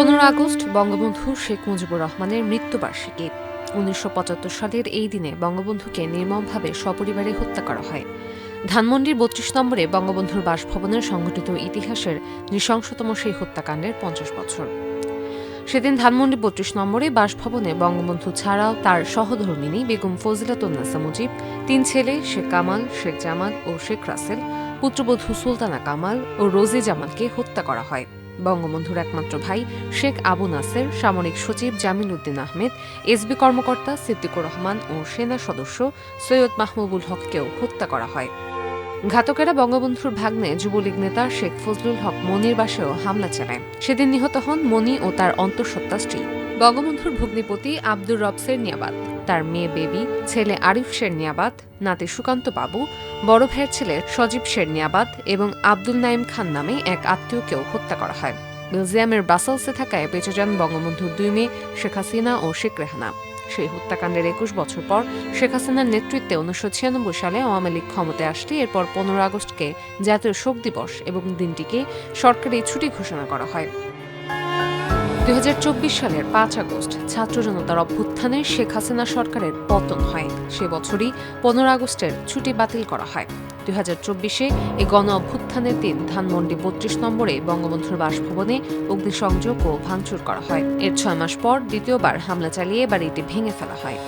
পনেরো আগস্ট বঙ্গবন্ধু শেখ মুজিবুর রহমানের মৃত্যুবার্ষিকী। উনিশশো পঁচাত্তর সালের এই দিনে বঙ্গবন্ধুকে নির্মমভাবে সপরিবারে হত্যা করা হয়। ধানমন্ডির বত্রিশ নম্বরে বঙ্গবন্ধুর বাসভবনের সংঘটিত ইতিহাসের নৃশংসতম সেই হত্যাকাণ্ডের পঞ্চাশ বছর। সেদিন ধানমন্ডি বত্রিশ নম্বরে বাসভবনে বঙ্গবন্ধু ছাড়াও তার সহধর্মিনী বেগম ফজিলাতুন্নেসা মুজিব, তিন ছেলে শেখ কামাল, শেখ জামাল ও শেখ রাসেল, পুত্রবধূ সুলতানা কামাল ও রোজি জামালকে হত্যা করা হয়। বঙ্গবন্ধুর একমাত্র ভাই শেখ আবু নাসের সামরিক সচিব জামিল উদ্দিন আহমেদ, এসবি কর্মকর্তা সিদ্দিকুর রহমান ও সেনা সদস্য সৈয়দ মাহমুবুল হককেও হত্যা করা হয়। ঘাতকেরা বঙ্গবন্ধুর ভাগ্নে যুবলীগ নেতা শেখ ফজলুল হক মনির বাসেও হামলা চালায়। সেদিন নিহত হন মনি ও তার অন্তঃসত্ত্বা স্ত্রী। বঙ্গবন্ধুর ভগ্নিপতি আব্দুর রবসের নিয়াবাদ তার মেয়ে বেবি, ছেলে আরিফ শের নিয়াবাদ নাতি সুকান্ত বাবু, বড় ভাইয়ের ছেলে সজীব শের নিয়াবাদ এবং আব্দুল নাইম খান নামে এক আত্মীয়কেও হত্যা করা হয়। বেলজিয়ামের ব্রাসেলসে থাকায় বেঁচে যান বঙ্গবন্ধুর দুই মেয়ে শেখ হাসিনা ও শেখ রেহানা। সেই হত্যাকাণ্ডের একুশ বছর পর শেখ হাসিনার নেতৃত্বে উনিশশো ছিয়ানব্বই সালে আওয়ামী লীগ ক্ষমতায় আসলে এরপর পনেরো আগস্টকে জাতীয় শোক দিবস এবং দিনটিকে সরকারি ছুটি ঘোষণা করা হয়। দুই হাজার চব্বিশ সালের পাঁচ আগস্ট ছাত্র জনতার অভ্যুত্থানে শেখ হাসিনা সরকারের পতন হয়। সে বছরই পনেরো আগস্টের ছুটি বাতিল করা হয়। দুই হাজার চব্বিশে এই গণ অভ্যুত্থানের দিন ধানমন্ডি বত্রিশ নম্বরে বঙ্গবন্ধুর বাসভবনে অগ্নিসংযোগ ও ভাঙচুর করা হয়। এর ছয় মাস পর দ্বিতীয়বার হামলা চালিয়ে বাড়িটি ভেঙে ফেলা হয়।